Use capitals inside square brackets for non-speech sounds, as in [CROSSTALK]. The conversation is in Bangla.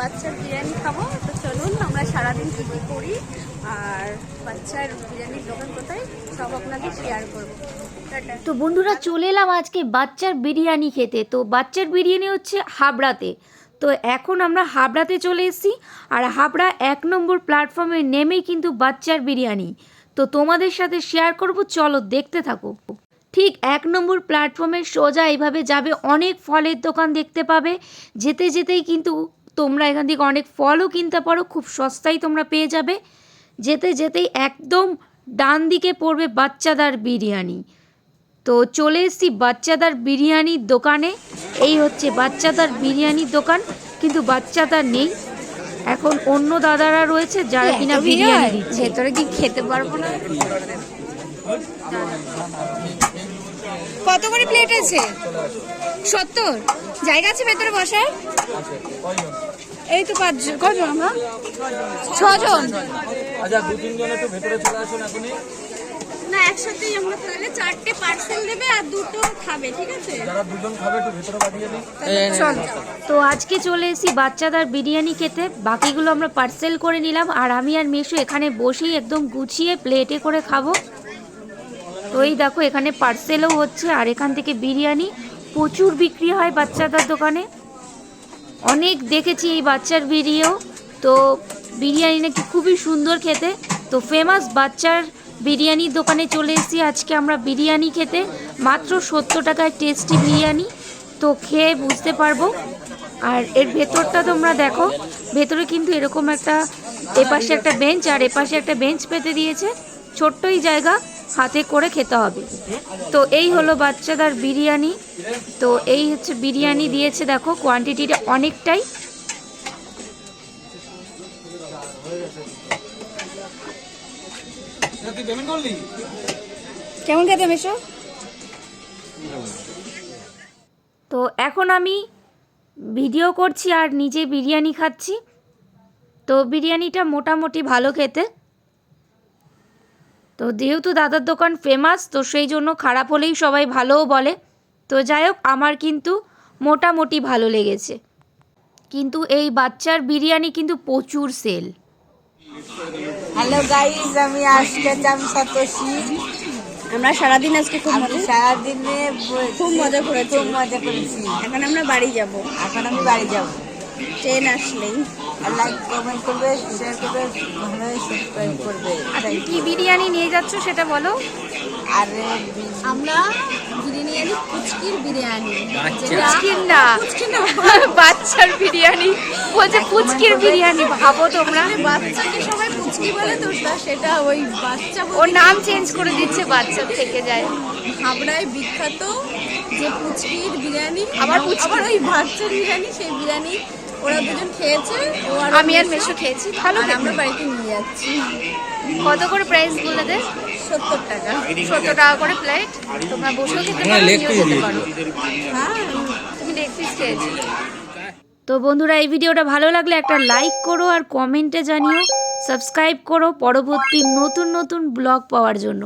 বাচ্চার বিরিয়ানি খাব। তো চলুন, আমরা সারাদিন কী করি? আর বাচ্চার বিরিয়ানির দোকান কোথায়? সব আপনাদের শেয়ার করব। তো বন্ধুরা, চলে এলাম আজকে বাচ্চার বিরিয়ানি খেতে। তো বাচ্চার বিরিয়ানি হচ্ছে হাবড়াতে। তো এখন আমরা হাবড়াতে চলে এসেছি। আর হাবড়া এক নম্বর প্ল্যাটফর্মে নেমেই কিন্তু বাচ্চার বিরিয়ানি। তো তোমাদের সাথে শেয়ার করব। চলো, দেখতে থাকো। ঠিক এক নম্বর প্ল্যাটফর্মে সোজা এইভাবে যাবে। অনেক ফলের দোকান দেখতে পাবে। যেতে যেতেই কিন্তু তোমরা এখান থেকে অনেক ফলও কিনতে পারো খুব সস্তায় তোমরা পেয়ে যাবে। যেতে যেতেই একদম ডান দিকে পড়বে বাচ্চাদার বিরিয়ানি। তো চলে এসেছি বাচ্চাদার বিরিয়ানির দোকানে। এই হচ্ছে বাচ্চাদার বিরিয়ানির দোকান কিন্তু বাচ্চাদার নেই। এখন অন্য দাদারা রয়েছে যারা কিনা বিরিয়ানি দিচ্ছে। ভেতরে কি খেতে পারব না? কত করে প্লেট আছে? সত্তর? জায়গা আছে ভেতরে বসার? এই তো পাঁচজন কজন আমরা ছজন। আচ্ছা দু তিনজন একটু ভেতরে চলে আসুন এখনই। না একসাথেই আমরা তাহলে চারটে পার্সেল দেবে আর দুটো খাবে ঠিক আছে? যারা দুজন খাবে একটু ভেতরে পাঠিয়ে দিন চল। তো আজকে চলে এসেছি বাচ্চাদার বিরিয়ানি খেতে। বাকিগুলো আমরা পার্সেল করে নিলাম। আর আমি আর মেশু এখানে বসেই একদম গুছিয়ে প্লেটে করে খাব। তো এই দেখো, এখানে পার্সেলও হচ্ছে, আর এখান থেকে বিরিয়ানি প্রচুর বিক্রি হয় বাচ্চাদের দোকানে। অনেক দেখেছি এই বাচ্চার ভিডিও তো বিরিয়ানি নাকি খুবই সুন্দর খেতে। তো ফেমাস বাচ্চার বিরিয়ানির দোকানে চলে এসেছি। আজকে আমরা বিরিয়ানি খেতে। মাত্র সত্তর টাকায় টেস্টি বিরিয়ানি। তো খেয়ে বুঝতে পারব। আর এর ভেতরটা তোমরা দেখো। ভেতরে কিন্তু এরকম একটা, এপাশে একটা বেঞ্চ আর এপাশে একটা বেঞ্চ পেতে দিয়েছে। ছোট্টই জায়গা। হাতে করে খেতে হবে। তো এই হলো বাচ্চাদার বিরিয়ানি। তো এই হচ্ছে বিরিয়ানি দিয়েছে দেখো কোয়ান্টিটিটা অনেকটাই। কেমন খেতে মেশো তো এখন আমি ভিডিও করছি আর নিজে বিরিয়ানি খাচ্ছি। তো বিরিয়ানিটা মোটামুটি ভালো খেতে। তো যেহেতু দাদার দোকান ফেমাস তো সেই জন্য খারাপ হলেই সবাই ভালোও বলে। তো যাই হোক আমার কিন্তু মোটামুটি ভালো লেগেছে। কিন্তু এই বাচ্চার বিরিয়ানি কিন্তু প্রচুর সেল হ্যালো গাইজ আমি আজকে যাম সাতোশি আমরা সারাদিন আজকে খুব মজা সারাদিনে খুব মজা করেছি। খুব মজা করেছি। এখন আমরা বাড়ি যাব। এখন আমি বাড়ি যাব। ট্রেন আসলেই। লাইক কমেন্ট করবে শেয়ার করবে ভালোই সাবস্ক্রাইব করবে। কি বিরিয়ানি নিয়ে যাচ্ছ সেটা বলো? আর আমরা বিরিয়ানি আনি বিরিয়ানি। পুচকির না। [LAUGHS] বাচ্চার বিরিয়ানি। বলছে পুচকির বিরিয়ানি ভাবো তোমরা। বাচ্চাকে সবাই পুচকি বলে তো সেটা ওই বাচ্চা ওর নাম চেঞ্জ করে দিচ্ছে বাচ্চা থেকে যায়। হাবড়ায় বিখ্যাত যে পুচকির বিরিয়ানি আবার। আবার ওই বাচ্চার বিরিয়ানি সেই বিরিয়ানি ওরা দুজন খেয়েছে। ও আর আমি আর মেশো খেয়েছি। ভালো আমরা বাড়িতে নিয়ে যাচ্ছি। কত করে প্রাইস বলে দে? সত্তর টাকা। সত্তর টাকা করে প্লেট তোমরা বসেও খেতে পারো যেতে পারো। হ্যাঁ তুমি লেগ পিস খেয়েছি। তো বন্ধুরা এই ভিডিওটা ভালো লাগলে একটা লাইক করো আর কমেন্টে জানিও। সাবস্ক্রাইব করো। পরবর্তী নতুন নতুন ব্লগ পাওয়ার জন্য।